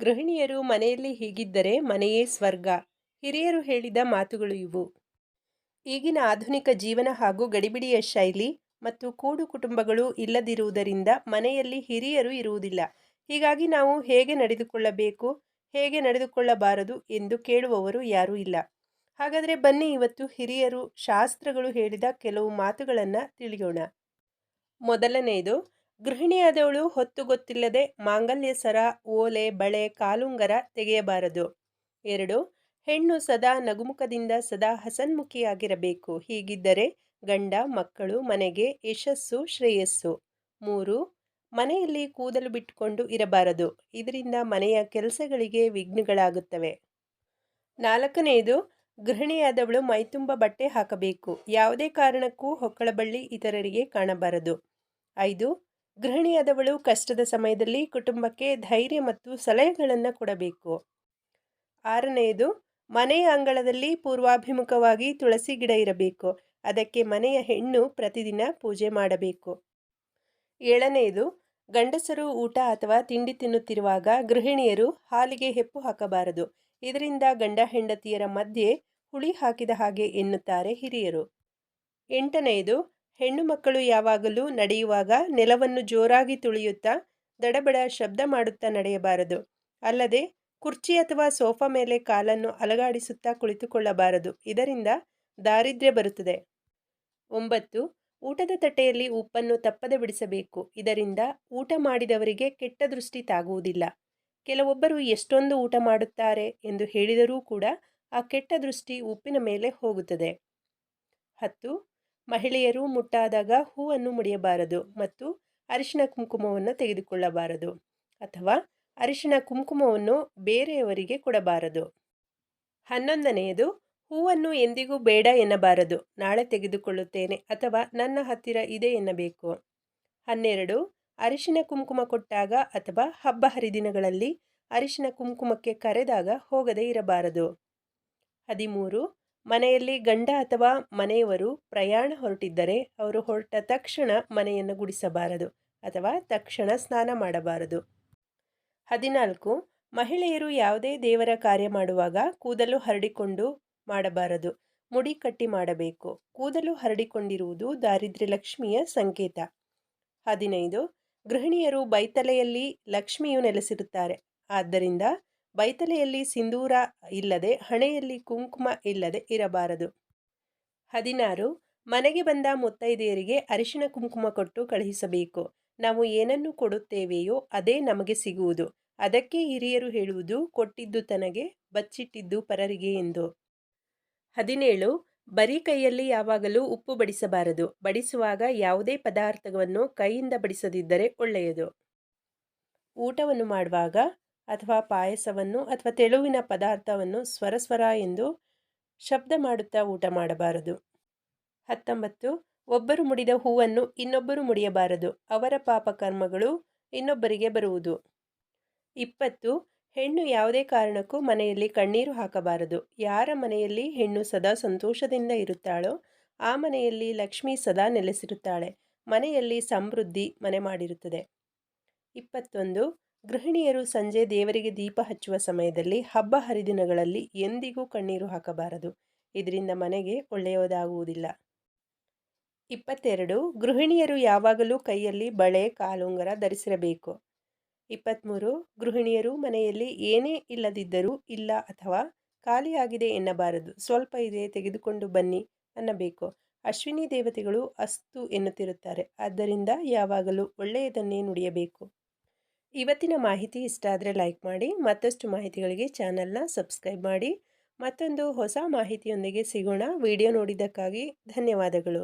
ಗೃಹಿಣಿಯರು ಮನೆಯಲ್ಲಿ ಹೀಗಿದ್ದರೆ ಮನೆಯೇ ಸ್ವರ್ಗ. ಹಿರಿಯರು ಹೇಳಿದ ಮಾತುಗಳು ಇವು. ಈಗಿನ ಆಧುನಿಕ ಜೀವನ ಹಾಗೂ ಗಡಿಬಿಡಿಯ ಶೈಲಿ ಮತ್ತು ಕೂಡು ಕುಟುಂಬಗಳು ಇಲ್ಲದಿರುವುದರಿಂದ ಮನೆಯಲ್ಲಿ ಹಿರಿಯರು ಇರುವುದಿಲ್ಲ. ಹೀಗಾಗಿ ನಾವು ಹೇಗೆ ನಡೆದುಕೊಳ್ಳಬೇಕು, ಹೇಗೆ ನಡೆದುಕೊಳ್ಳಬಾರದು ಎಂದು ಕೇಳುವವರು ಯಾರೂ ಇಲ್ಲ. ಹಾಗಾದರೆ ಬನ್ನಿ ಇವತ್ತು ಹಿರಿಯರು ಶಾಸ್ತ್ರಗಳು ಹೇಳಿದ ಕೆಲವು ಮಾತುಗಳನ್ನು ತಿಳಿಯೋಣ. ಮೊದಲನೆಯದು ಗೃಹಿಣಿಯಾದವಳು ಹೊತ್ತು ಗೊತ್ತಿಲ್ಲದೆ ಮಾಂಗಲ್ಯ ಸರ, ಓಲೆ, ಬಳೆ, ಕಾಲುಂಗರ ತೆಗೆಯಬಾರದು. ಎರಡು, ಹೆಣ್ಣು ಸದಾ ನಗುಮುಖದಿಂದ ಸದಾ ಹಸನ್ಮುಖಿಯಾಗಿರಬೇಕು. ಹೀಗಿದ್ದರೆ ಗಂಡ, ಮಕ್ಕಳು, ಮನೆಗೆ ಯಶಸ್ಸು, ಶ್ರೇಯಸ್ಸು. ಮೂರು, ಮನೆಯಲ್ಲಿ ಕೂದಲು ಬಿಟ್ಟುಕೊಂಡು ಇರಬಾರದು. ಇದರಿಂದ ಮನೆಯ ಕೆಲಸಗಳಿಗೆ ವಿಘ್ನಗಳಾಗುತ್ತವೆ. ನಾಲ್ಕನೆಯದು ಗೃಹಿಣಿಯಾದವಳು ಮೈತುಂಬ ಬಟ್ಟೆ ಹಾಕಬೇಕು. ಯಾವುದೇ ಕಾರಣಕ್ಕೂ ಹೊಕ್ಕಳ ಬಳ್ಳಿ ಇತರರಿಗೆ ಕಾಣಬಾರದು. ಐದು ಗೃಹಿಣಿಯಾದವಳು ಕಷ್ಟದ ಸಮಯದಲ್ಲಿ ಕುಟುಂಬಕ್ಕೆ ಧೈರ್ಯ ಮತ್ತು ಸಲಹೆಗಳನ್ನು ಕೊಡಬೇಕು. ಆರನೆಯದು, ಮನೆಯ ಅಂಗಳದಲ್ಲಿ ಪೂರ್ವಾಭಿಮುಖವಾಗಿ ತುಳಸಿ ಗಿಡ ಇರಬೇಕು. ಅದಕ್ಕೆ ಮನೆಯ ಹೆಣ್ಣು ಪ್ರತಿದಿನ ಪೂಜೆ ಮಾಡಬೇಕು. ಏಳನೆಯದು, ಗಂಡಸರು ಊಟ ಅಥವಾ ತಿಂಡಿ ತಿನ್ನುತ್ತಿರುವಾಗ ಗೃಹಿಣಿಯರು ಹಾಲಿಗೆ ಹೆಪ್ಪು ಹಾಕಬಾರದು. ಇದರಿಂದ ಗಂಡ ಹೆಂಡತಿಯರ ಮಧ್ಯೆ ಹುಳಿ ಹಾಕಿದ ಹಾಗೆ ಎನ್ನುತ್ತಾರೆ ಹಿರಿಯರು. ಎಂಟನೆಯದು ಹೆಣ್ಣು ಮಕ್ಕಳು ಯಾವಾಗಲೂ ನಡೆಯುವಾಗ ನೆಲವನ್ನು ಜೋರಾಗಿ ತುಳಿಯುತ್ತಾ ದಡಬಡ ಶಬ್ದ ಮಾಡುತ್ತಾ ನಡೆಯಬಾರದು. ಅಲ್ಲದೆ ಕುರ್ಚಿ ಅಥವಾ ಸೋಫಾ ಮೇಲೆ ಕಾಲನ್ನು ಅಲಗಾಡಿಸುತ್ತಾ ಕುಳಿತುಕೊಳ್ಳಬಾರದು. ಇದರಿಂದ ದಾರಿದ್ರ್ಯ ಬರುತ್ತದೆ. ಒಂಬತ್ತು. ಊಟದ ತಟ್ಟೆಯಲ್ಲಿ ಉಪ್ಪನ್ನು ತಪ್ಪದೆ ಬಿಡಿಸಬೇಕು. ಇದರಿಂದ ಊಟ ಮಾಡಿದವರಿಗೆ ಕೆಟ್ಟ ದೃಷ್ಟಿ ತಾಗುವುದಿಲ್ಲ. ಕೆಲವೊಬ್ಬರು ಎಷ್ಟೊಂದು ಊಟ ಮಾಡುತ್ತಾರೆ ಎಂದು ಹೇಳಿದರೂ ಕೂಡ ಆ ಕೆಟ್ಟ ದೃಷ್ಟಿ ಉಪ್ಪಿನ ಮೇಲೆ ಹೋಗುತ್ತದೆ. ಹತ್ತು. ಮಹಿಳೆಯರು ಮುಟ್ಟಾದಾಗ ಹೂವನ್ನು ಮುಡಿಯಬಾರದು ಮತ್ತು ಅರಿಶಿನ ಕುಂಕುಮವನ್ನು ತೆಗೆದುಕೊಳ್ಳಬಾರದು ಅಥವಾ ಅರಿಶಿನ ಕುಂಕುಮವನ್ನು ಬೇರೆಯವರಿಗೆ ಕೊಡಬಾರದು. ಹನ್ನೊಂದನೆಯದು, ಹೂವನ್ನು ಎಂದಿಗೂ ಬೇಡ ಎನ್ನಬಾರದು, ನಾಳೆ ತೆಗೆದುಕೊಳ್ಳುತ್ತೇನೆ ಅಥವಾ ನನ್ನ ಹತ್ತಿರ ಇದೆ ಎನ್ನಬೇಕು. ಹನ್ನೆರಡು, ಅರಿಶಿನ ಕುಂಕುಮ ಕೊಟ್ಟಾಗ ಅಥವಾ ಹಬ್ಬ ಹರಿದಿನಗಳಲ್ಲಿ ಅರಿಶಿನ ಕುಂಕುಮಕ್ಕೆ ಕರೆದಾಗ ಹೋಗದೇ ಇರಬಾರದು. ಹದಿಮೂರು ಮನೆಯಲ್ಲಿ ಗಂಡ ಅಥವಾ ಮನೆಯವರು ಪ್ರಯಾಣ ಹೊರಟಿದ್ದರೆ ಅವರು ಹೊರಟ ತಕ್ಷಣ ಮನೆಯನ್ನು ಗುಡಿಸಬಾರದು ಅಥವಾ ತಕ್ಷಣ ಸ್ನಾನ ಮಾಡಬಾರದು. ಹದಿನಾಲ್ಕು. ಮಹಿಳೆಯರು ಯಾವುದೇ ದೇವರ ಕಾರ್ಯ ಮಾಡುವಾಗ ಕೂದಲು ಹರಡಿಕೊಂಡು ಮಾಡಬಾರದು. ಮುಡಿ ಕಟ್ಟಿ ಮಾಡಬೇಕು. ಕೂದಲು ಹರಡಿಕೊಂಡಿರುವುದು ದಾರಿದ್ರ್ಯ ಲಕ್ಷ್ಮಿಯ ಸಂಕೇತ. ಹದಿನೈದು. ಗೃಹಿಣಿಯರು ಬೈತಲೆಯಲ್ಲಿ ಲಕ್ಷ್ಮಿಯು ನೆಲೆಸಿರುತ್ತಾರೆ. ಆದ್ದರಿಂದ ಬೈತಲೆಯಲ್ಲಿ ಸಿಂಧೂರ ಇಲ್ಲದೆ, ಹಣೆಯಲ್ಲಿ ಕುಂಕುಮ ಇಲ್ಲದೆ ಇರಬಾರದು. ಹದಿನಾರು, ಮನೆಗೆ ಬಂದ ಮುತ್ತೈದೆಯರಿಗೆ ಅರಿಶಿನ ಕುಂಕುಮ ಕೊಟ್ಟು ಕಳುಹಿಸಬೇಕು. ನಾವು ಏನನ್ನು ಕೊಡುತ್ತೇವೆಯೋ ಅದೇ ನಮಗೆ ಸಿಗುವುದು. ಅದಕ್ಕೆ ಹಿರಿಯರು ಹೇಳುವುದು, ಕೊಟ್ಟಿದ್ದು ತನಗೆ, ಬಚ್ಚಿಟ್ಟಿದ್ದು ಪರರಿಗೆ ಎಂದು. ಹದಿನೇಳು, ಬರೀ ಕೈಯಲ್ಲಿ ಯಾವಾಗಲೂ ಉಪ್ಪು ಬಡಿಸಬಾರದು. ಬಡಿಸುವಾಗ ಯಾವುದೇ ಪದಾರ್ಥವನ್ನು ಕೈಯಿಂದ ಬಡಿಸದಿದ್ದರೆ ಒಳ್ಳೆಯದು. ಊಟವನ್ನು ಮಾಡುವಾಗ ಅಥವಾ ಪಾಯಸವನ್ನು ಅಥವಾ ತೆಳುವಿನ ಪದಾರ್ಥವನ್ನು ಸ್ವರಸ್ವರ ಸ್ವರ ಎಂದು ಶಬ್ದ ಮಾಡುತ್ತಾ ಊಟ ಮಾಡಬಾರದು. ಹತ್ತೊಂಬತ್ತು, ಒಬ್ಬರು ಮುಡಿದ ಹೂವನ್ನು ಇನ್ನೊಬ್ಬರು ಮುಡಿಯಬಾರದು. ಅವರ ಪಾಪ ಕರ್ಮಗಳು ಇನ್ನೊಬ್ಬರಿಗೆ ಬರುವುದು. ಇಪ್ಪತ್ತು, ಹೆಣ್ಣು ಯಾವುದೇ ಕಾರಣಕ್ಕೂ ಮನೆಯಲ್ಲಿ ಕಣ್ಣೀರು ಹಾಕಬಾರದು. ಯಾರ ಮನೆಯಲ್ಲಿ ಹೆಣ್ಣು ಸದಾ ಸಂತೋಷದಿಂದ ಇರುತ್ತಾಳೋ, ಆ ಮನೆಯಲ್ಲಿ ಲಕ್ಷ್ಮಿ ಸದಾ ನೆಲೆಸಿರುತ್ತಾಳೆ. ಮನೆಯಲ್ಲಿ ಸಮೃದ್ಧಿ ಮನೆ ಮಾಡಿರುತ್ತದೆ. ಇಪ್ಪತ್ತೊಂದು ಗೃಹಿಣಿಯರು ಸಂಜೆ ದೇವರಿಗೆ ದೀಪ ಹಚ್ಚುವ ಸಮಯದಲ್ಲಿ ಹಬ್ಬ ಹರಿದಿನಗಳಲ್ಲಿ ಎಂದಿಗೂ ಕಣ್ಣೀರು ಹಾಕಬಾರದು. ಇದರಿಂದ ಮನೆಗೆ ಒಳ್ಳೆಯದಾಗುವುದಿಲ್ಲ. ಇಪ್ಪತ್ತೆರಡು, ಗೃಹಿಣಿಯರು ಯಾವಾಗಲೂ ಕೈಯಲ್ಲಿ ಬಳೆ, ಕಾಲುಂಗರ ಧರಿಸಿರಬೇಕು. ಇಪ್ಪತ್ತ್ಮೂರು ಗೃಹಿಣಿಯರು ಮನೆಯಲ್ಲಿ ಏನೇ ಇಲ್ಲದಿದ್ದರೂ ಇಲ್ಲ ಅಥವಾ ಖಾಲಿಯಾಗಿದೆ ಎನ್ನಬಾರದು. ಸ್ವಲ್ಪ ಇದೆ ತೆಗೆದುಕೊಂಡು ಬನ್ನಿ ಅನ್ನಬೇಕು. ಅಶ್ವಿನಿ ದೇವತೆಗಳು ಅಸ್ತು ಎನ್ನುತ್ತಿರುತ್ತಾರೆ. ಆದ್ದರಿಂದ ಯಾವಾಗಲೂ ಒಳ್ಳೆಯದನ್ನೇ ನುಡಿಯಬೇಕು. ಇವತ್ತಿನ ಮಾಹಿತಿ ಇಷ್ಟ ಆದರೆ ಲೈಕ್ ಮಾಡಿ, ಮತ್ತಷ್ಟು ಮಾಹಿತಿಗಳಿಗೆ ಚಾನಲ್ನ ಸಬ್ಸ್ಕ್ರೈಬ್ ಮಾಡಿ. ಮತ್ತೊಂದು ಹೊಸ ಮಾಹಿತಿಯೊಂದಿಗೆ ಸಿಗೋಣ. ವಿಡಿಯೋ ನೋಡಿದ್ದಕ್ಕಾಗಿ ಧನ್ಯವಾದಗಳು.